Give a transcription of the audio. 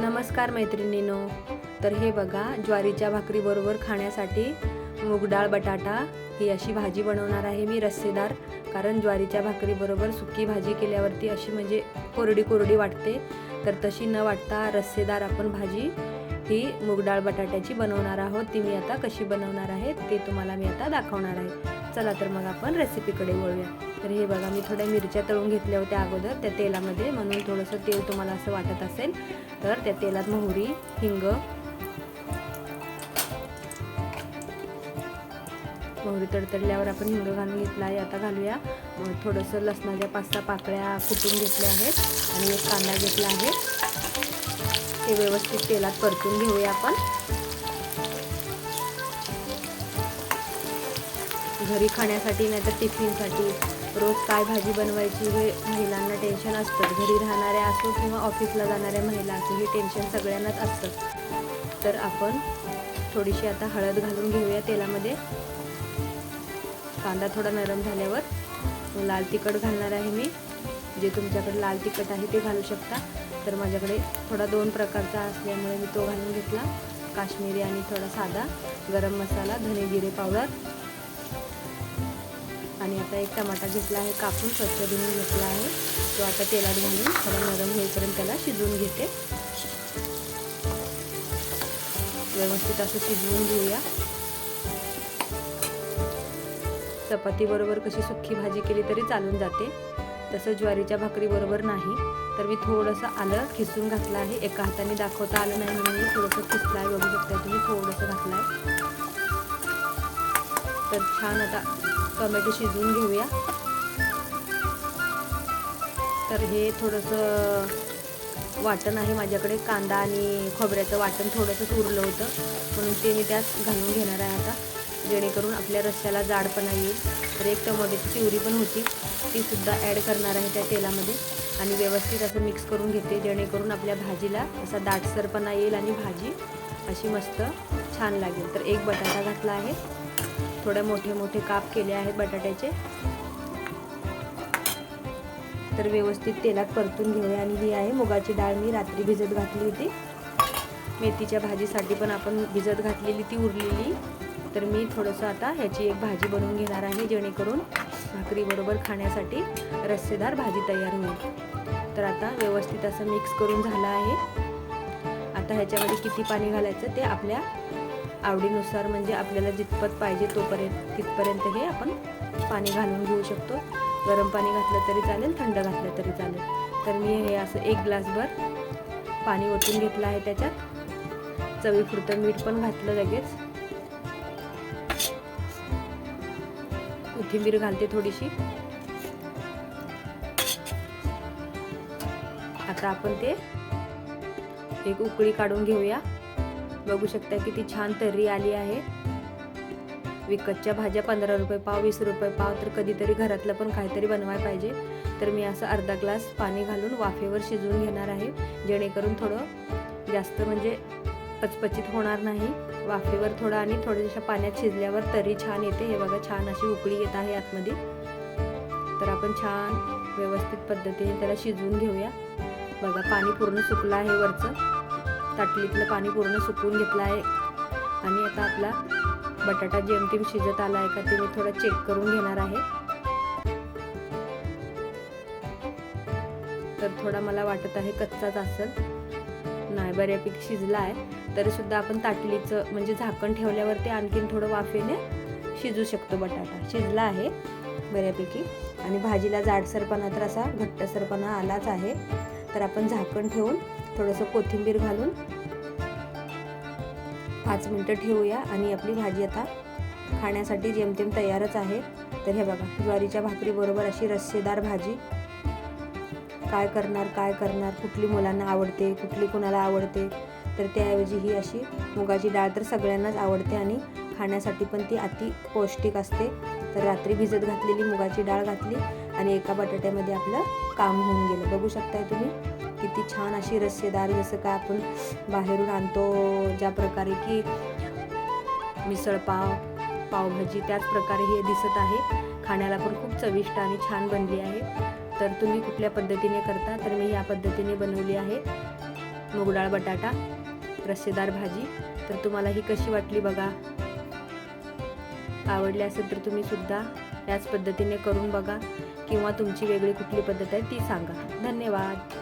नमस्कार मैत्रिणीनो. तर हे बघा ज्वारीच्या भाकरीबरोबर खाण्यासाठी मूगडाळ बटाटा ही अशी भाजी बनवणार आहे मी रस्सेदार. कारण ज्वारीच्या भाकरीबरोबर सुकी भाजी केल्यावरती अशी म्हणजे कोरडी कोरडी वाटते. तर तशी न वाटता रस्सेदार आपण भाजी ही मूगडाळ बटाट्याची बनवणार आहोत. ती मी आता कशी बनवणार आहे ते तुम्हाला मी आता दाखवणार आहे. चला तर मग आपण रेसिपीकडे वळूया. तर हे बघा मी थोड्या मिरच्या तळून घेतल्या होत्या अगोदर. त्या तेलामध्ये म्हणून थोडंसं तेल तुम्हाला असं वाटत असेल तर त्या तेलात मोहरी हिंग मोहरी तडतडल्यावर आपण हिंग घालून घेतला आहे. आता घालूया. मग थोडंसं लसणाच्या पाच सहा पाकळ्या कुटून घेतल्या आहेत आणि एक कांदा घेतला आहे. ते व्यवस्थित तेलात परतून घेऊया आपण. घरी खाण्यासाठी नाही तर टिफिनसाठी. रोज काय भाजी बनवायची हे महिलांना टेन्शन असतं. घरी राहणाऱ्या असो किंवा ऑफिसला जाणाऱ्या महिला असो हे टेन्शन सगळ्यांनाच असतं. तर आपण थोडीशी आता हळद घालून घेऊया तेलामध्ये. कांदा थोडा नरम झाल्यावर लाल तिखट घालणार आहे मी. जे तुमच्याकडे लाल तिखट आहे ते घालू शकता. तर माझ्याकडे थोडा दोन प्रकारचा असल्यामुळे मी तो घालून घेतला. काश्मीरी आणि थोडा साधा गरम मसाला धने जिरे पावडर. आणि आता एक टमाटा घेतला आहे कापून स्वच्छ धुवून घेतला आहे. तो आता तेलात घालून थोडा नरम होईपर्यंत त्याला शिजवून घेते. व्यवस्थित असं शिजवून घेऊया. चपाती बरोबर कशी सुक्की भाजी केली तरी चालून जाते. तसं ज्वारीच्या भाकरीबरोबर नाही तर मी थोडंसं आलं खिसून घातलं आहे. एका हाताने दाखवता आलं नाही म्हणून मी थोडंसं खिसलं आहे बघू शकता तुम्ही थोडंसं घातलं आहे तर छान आता टोमॅटो शिजवून घेऊया. तर हे थोडंसं वाटण आहे माझ्याकडे. कांदा आणि खोबऱ्याचं वाटण थोडंसंच उरलं होतं म्हणून ते मी त्यात घालून घेणार आहे आता. जेणेकरून आपल्या रस्स्याला जाडपणा येईल. तर एक टमाट्याची प्युरी पण होती. तीसुद्धा ॲड करणार आहे त्या तेलामध्ये. आणि व्यवस्थित असं मिक्स करून घेते जेणेकरून आपल्या भाजीला असा दाटसरपणा येईल आणि भाजी अशी मस्त छान लागेल. तर एक बटाटा घातला आहे. थोडे मोठे मोठे काप केले आहेत बटाट्याचे. तर व्यवस्थित तेलात परतून घेऊया आणि ही आहे मुगाची डाळ. मी रात्री भिजत घातली होती. मेथीच्या भाजीसाठी पण आपण भिजत घातलेली ती उरलेली. तर मी थोडंसं आता ह्याची एक भाजी बनवून घेणार आहे जेणेकरून भाकरीबरोबर खाण्यासाठी रस्सेदार भाजी तयार होईल. तर आता व्यवस्थित असं मिक्स करून झालं आहे. आता ह्याच्यामध्ये किती पाणी घालायचं ते आपल्या आवडीनुसार म्हणजे आपल्याला जितपत पाहिजे तोपर्यंत तिथपर्यंत हे आपण पाणी घालून घेऊ शकतो. गरम पाणी घातलं तरी चालेल थंड घातलं तरी चालेल. तर मी हे असं एक ग्लासभर पाणी ओतून घेतलं आहे त्याच्यात. चवीपुरतं मीठ पण घातलं लगेच. कोथिंबीर घालते थोडीशी. आता आपण ते एक उकळी काढून घेऊया. बघू शकता किती छान तर्री आली आहे. विकतच्या भाज्या पंधरा रुपये पाव वीस रुपये पाव तर कधीतरी घरातलं पण काहीतरी बनवायला पाहिजे. तर मी असं अर्धा ग्लास पाणी घालून वाफेवर शिजवून घेणार आहे. जेणेकरून थोडं जास्त म्हणजे पचपचित होणार नाही. वाफेवर थोडं आणि थोड्याशा पाण्यात शिजल्यावर तरी छान येते. हे बघा छान अशी उकळी येत आहे आतमध्ये. तर आपण छान व्यवस्थित पद्धतीने त्याला शिजवून घेऊया. बघा पाणी पूर्ण सुकलं आहे वरचं. ताटलीतलं पाणी पूर्ण सुकवून घेतलं आहे. आणि आता आपला बटाटा जेमतेम शिजत आला आहे का ते मी थोडं चेक करून घेणार आहे. तर थोडा मला वाटत आहे कच्चाच असेल. नाही बऱ्यापैकी शिजला आहे. तरीसुद्धा आपण ताटलीचं म्हणजे झाकण ठेवल्यावर ते आणखीन थोडं वाफेने शिजू शकतो बटाटा. शिजला आहे बऱ्यापैकी. आणि भाजीला जाडसरपणा तर असा घट्टसरपणा आलाच आहे. तर आपण झाकण ठेवून थोडंसं कोथिंबीर घालून पाच मिनटं ठेवूया. आणि आपली भाजी आता खाण्यासाठी जेमतेम तयारच आहे. तर हे बघा ज्वारीच्या भाकरीबरोबर अशी रस्सेदार भाजी. काय करणार काय करणार कुठली मुलांना आवडते कुठली कुणाला आवडते तर त्याऐवजी ही अशी मुगाची डाळ तर सगळ्यांनाच आवडते आणि खाण्यासाठी पण ती अति पौष्टिक असते. तर रात्री भिजत घातलेली मुगाची डाळ घातली आणि एका बटाट्यामध्ये आपलं काम होऊन गेलं. बघू शकताय तुम्ही किती छान अशी रस्सेदार जसं काय आपण बाहेरून आणतो ज्या प्रकारे की मिसळपाव पावभाजी त्याच प्रकारे हे दिसत आहे. खाण्याला पण खूप चविष्ट आणि छान बनली आहे. तर तुम्ही कुठल्या पद्धतीने करता? तर मी या पद्धतीने बनवली आहे. मुगडाळ बटाटा. रस्सेदार भाजी. तर तुम्हाला ही कशी वाटली बघा. आवडली असेल तर तुम्ही सुद्धा याच पद्धतीने करून बघा. किंवा तुमची वेगळी कुठली पद्धत आहे ती सांगा. धन्यवाद.